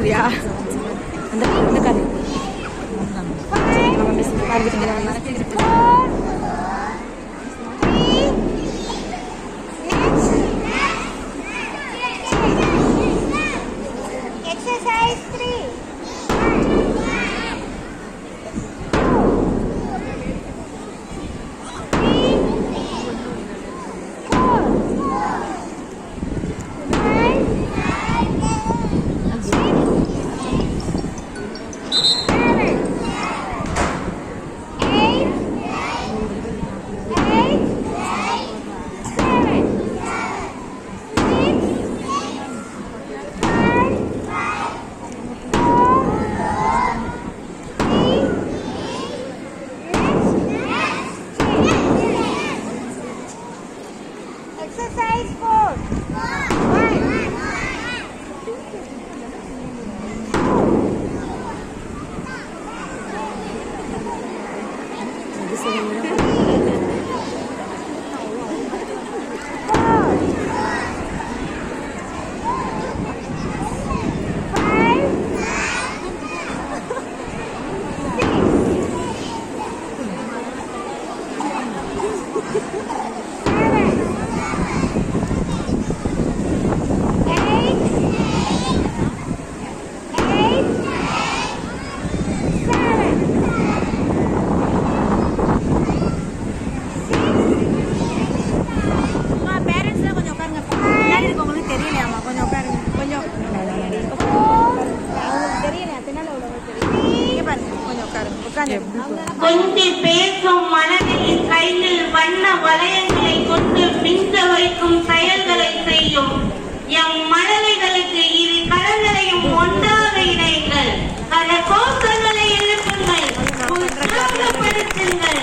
kuliah dekat Exercise 3 is four. கொஞ்சம் பேசும் மனதை கையில் வண்ண வளையங்களை கொண்டு மிஞ்ச வைக்கும் செயல்களை செய்யும். எம் மழலைகளுக்கு இரு கடல்களையும் ஒன்றாக இணைங்கள் பல கோஷங்களை எழுப்புங்கள். உற்சாகப்படுத்துங்கள்.